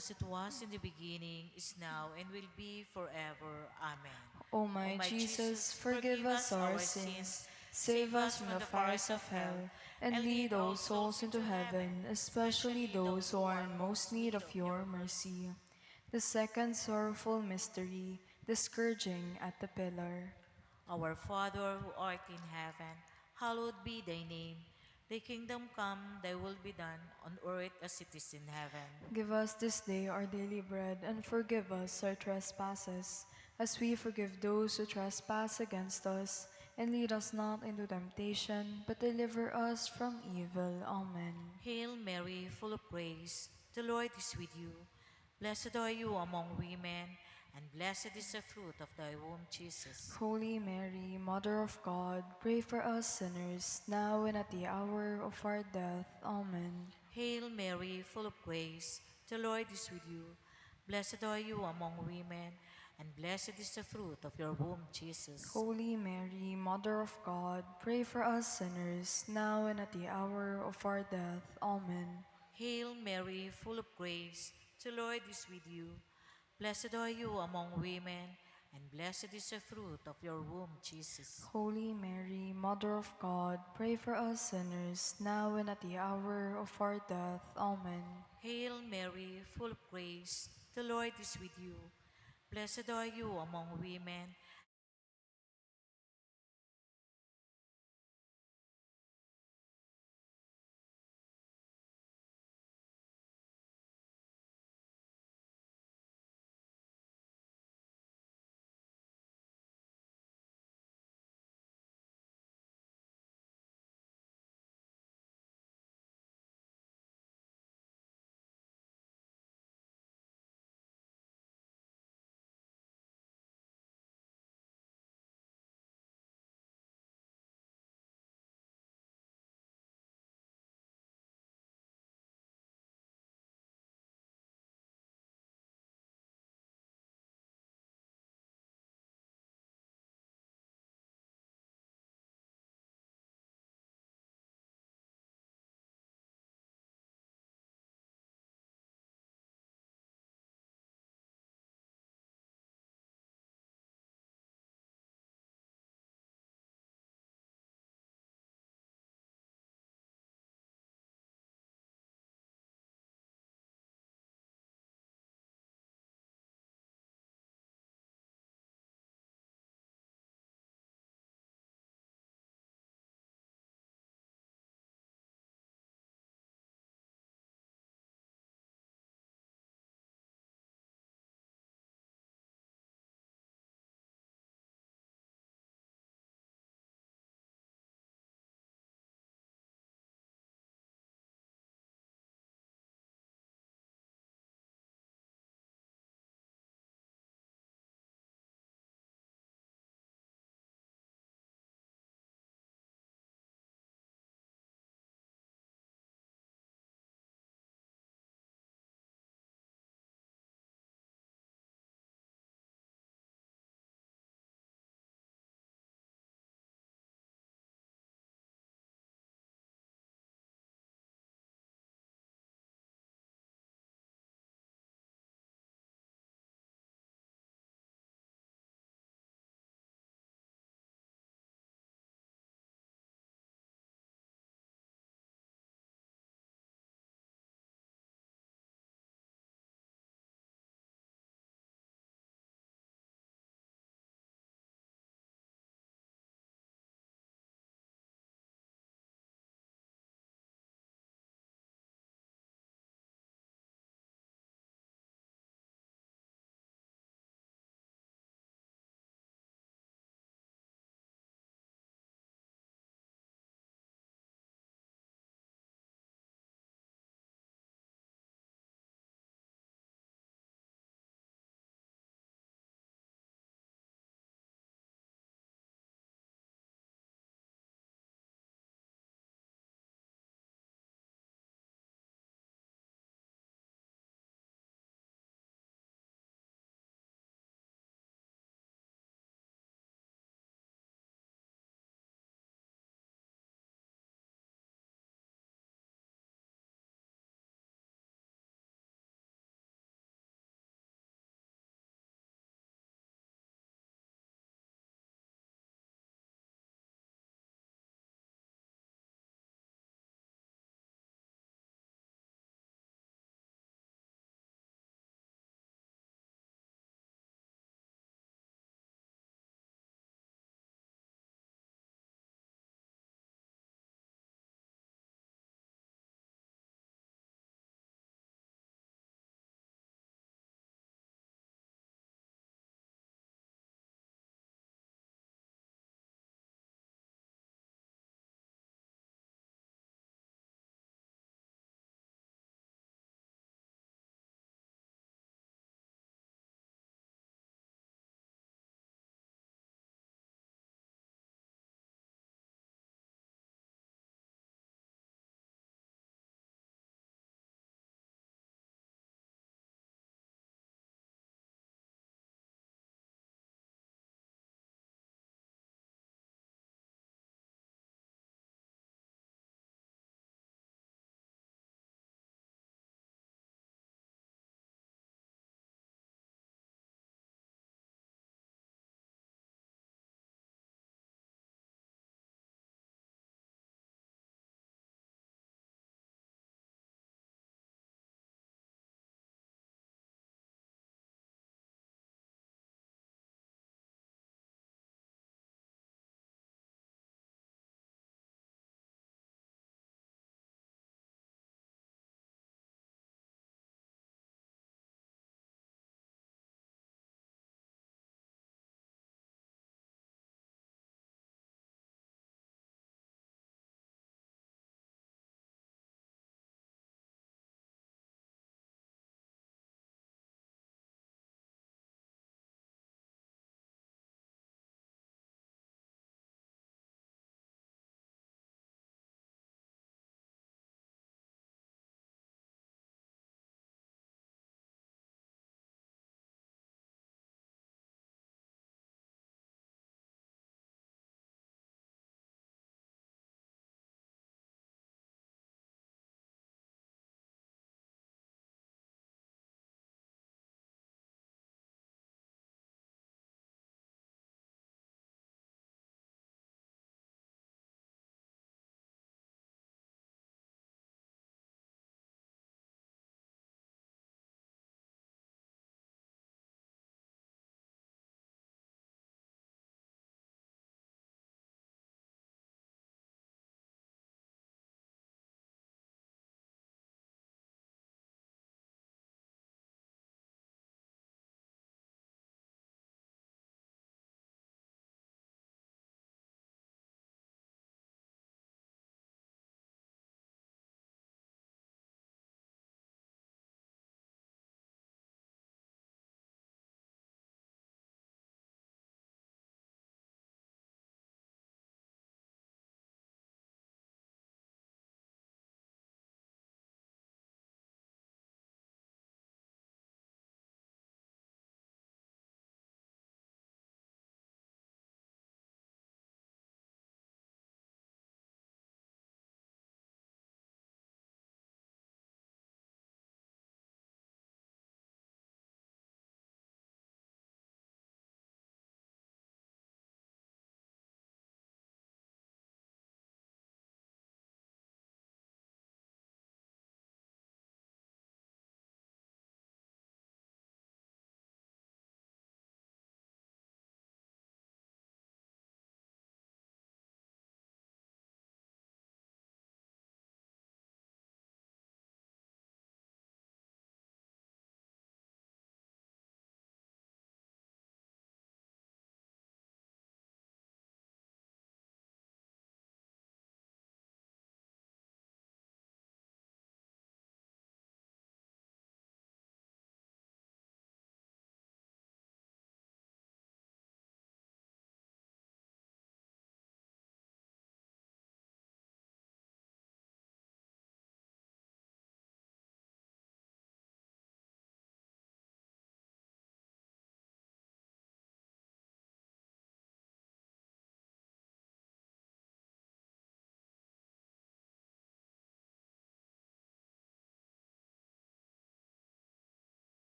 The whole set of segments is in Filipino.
as it was in the beginning, is now, and will be forever. Amen. O my Jesus, forgive us our sins, save us from the fires of hell, and lead all souls into heaven, especially those who are in most need of your mercy. The second sorrowful mystery, the scourging at the pillar. Our Father who art in heaven, hallowed be thy name. Thy kingdom come, thy will be done, on earth as it is in heaven. Give us this day our daily bread, and forgive us our trespasses, as we forgive those who trespass against us. And lead us not into temptation, but deliver us from evil. Amen. Hail Mary, full of grace, the Lord is with you. Blessed are you among women, and blessed is the fruit of thy womb, Jesus. Holy Mary, Mother of God, pray for us sinners, now and at the hour of our death. Amen. Hail Mary, full of grace, the Lord is with you. Blessed are you among women, and blessed is the fruit of your womb, Jesus. Holy Mary, Mother of God, pray for us sinners, now and at the hour of our death. Amen. Hail Mary, full of grace, the Lord is with you. Blessed are you among women, and blessed is the fruit of your womb, Jesus. Holy Mary, Mother of God, pray for us sinners, now and at the hour of our death. Amen. Hail Mary, full of grace, the Lord is with you. Blessed are you among women,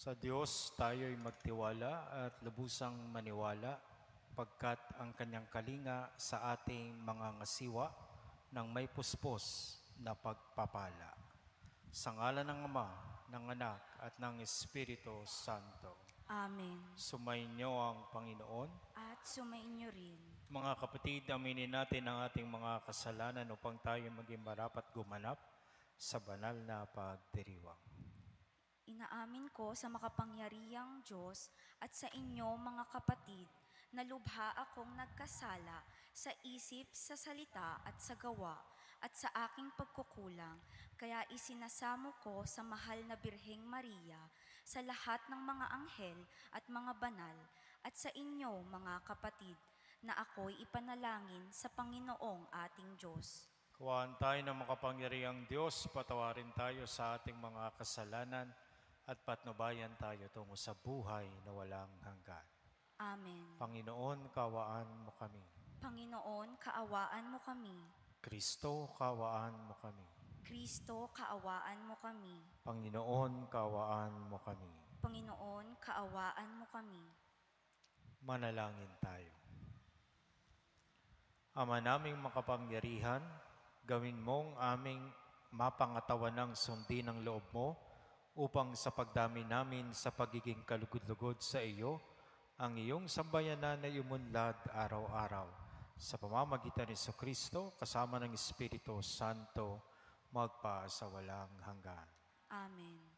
Sa Diyos tayo'y magtiwala at lubusang maniwala pagkat ang kanyang kalinga sa ating mga ngasiwa ng may puspos na pagpapala. Sa ngala ng Ama, ng Anak at ng Espiritu Santo. Amen. Sumainyo ang Panginoon. At sumainyo rin. Mga kapatid, aminin natin ang ating mga kasalanan upang tayo maging marapat gumanap sa banal na pagdiriwang. Inaamin ko sa makapangyarihang Diyos at sa inyo mga kapatid na lubha akong nagkasala sa isip, sa salita at sa gawa at sa aking pagkukulang. Kaya isinasamo ko sa mahal na Birheng Maria, sa lahat ng mga anghel at mga banal, at sa inyo mga kapatid, na ako'y ipanalangin sa Panginoong ating Diyos. Kuhaan tayo ng makapangyarihang Diyos, patawarin tayo sa ating mga kasalanan at patnubayan tayo tungo sa buhay na walang hanggan. Amen. Panginoon, kawaan mo kami. Panginoon, kaawaan mo kami. Kristo, kawaan mo kami. Kristo, kaawaan mo kami. Panginoon, kawaan mo kami. Panginoon, kaawaan mo kami. Manalangin tayo. Ama naming makapangyarihan, gawin mong aming mapangatawan ng sundin ng loob mo upang sa pagdami namin sa pagiging kalugod-lugod sa iyo, ang iyong sambayanan na imunlad araw-araw. Sa pamamagitan ni Kristo kasama ng Espiritu Santo, magpa sa walang hanggan. Amen.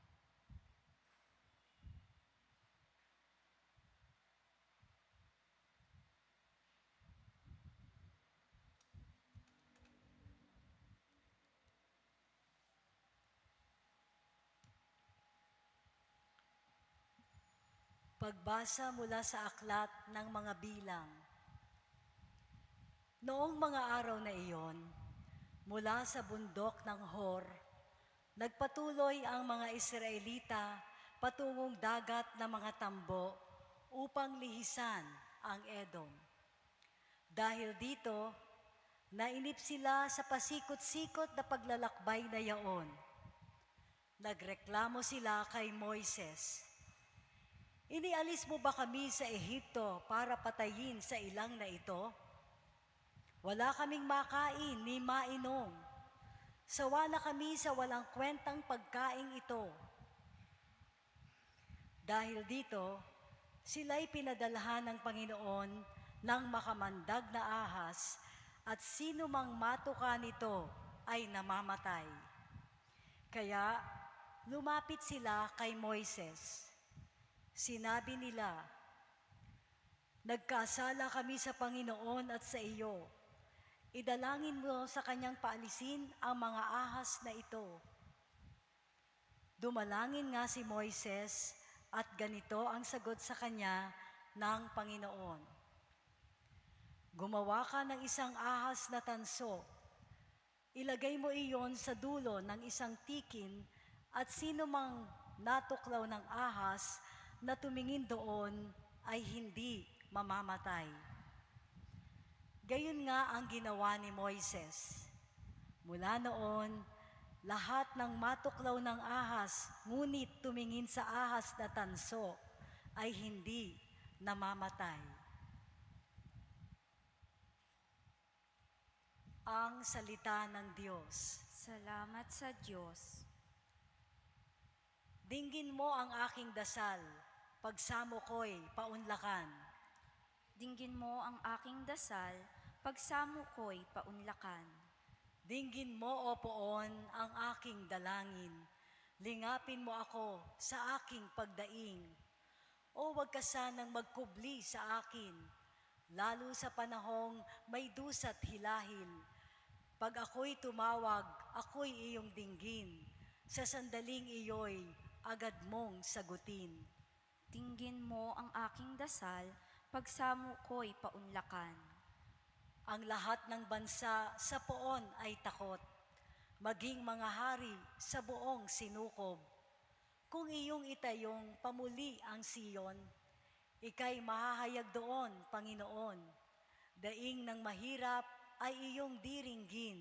Pagbasa mula sa aklat ng mga bilang. Noong mga araw na iyon, mula sa bundok ng Hor, nagpatuloy ang mga Israelita patungong dagat na mga tambo upang lihisan ang Edom. Dahil dito, nainip sila sa pasikot-sikot na paglalakbay na yaon. Nagreklamo sila kay Moises. Inialis mo ba kami sa Ehipto para patayin sa ilang na ito? Wala kaming makain ni mainom. Sawa na kami sa walang kwentang pagkain ito. Dahil dito, sila'y pinadalhan ng Panginoon ng makamandag na ahas at sino mang matuka nito ay namamatay. Kaya lumapit sila kay Moises. Sinabi nila, Nagkasala kami sa Panginoon at sa iyo. Idalangin mo sa kanyang paalisin ang mga ahas na ito. Dumalangin nga si Moises at ganito ang sagot sa kanya ng Panginoon. Gumawa ka ng isang ahas na tanso. Ilagay mo iyon sa dulo ng isang tikin at sino mang natuklaw ng ahas na tumingin doon ay hindi mamamatay. Gayon nga ang ginawa ni Moises. Mula noon, lahat ng matuklaw ng ahas, ngunit tumingin sa ahas na tanso, ay hindi namamatay. Ang salita ng Diyos. Salamat sa Diyos. Dinggin mo ang aking dasal, pagsamo ko'y paunlakan. Dinggin mo ang aking dasal, pagsamo ko'y paunlakan. Dinggin mo, O Poon, ang aking dalangin. Lingapin mo ako sa aking pagdaing. O wag ka sanang magkubli sa akin, lalo sa panahong may dusa't hilahil. Pag ako'y tumawag, ako'y iyong dinggin. Sa sandaling iyo'y agad mong sagutin. Dinggin mo ang aking dasal, pagsamo ko'y paunlakan. Ang lahat ng bansa sa poon ay takot, maging mga hari sa buong sinukob. Kung iyong itayong pamuli ang Siyon, ikay mahahayag doon, Panginoon. Daing ng mahirap ay iyong diringgin,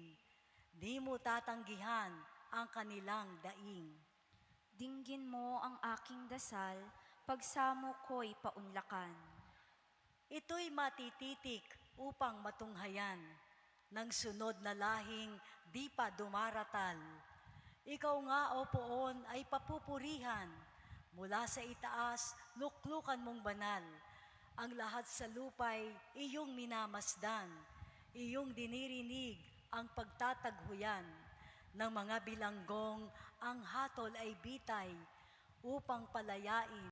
di mo tatanggihan ang kanilang daing. Dinggin mo ang aking dasal, pagsamo ko'y paunlakan. Ito'y matititik upang matunghayan ng sunod na lahing di pa dumaratal. Ikaw nga, O Poon, ay papupurihan. Mula sa itaas, luklukan mong banal. Ang lahat sa lupay, iyong minamasdan. Iyong dinirinig ang pagtataghuyan ng mga bilanggong ang hatol ay bitay upang palayain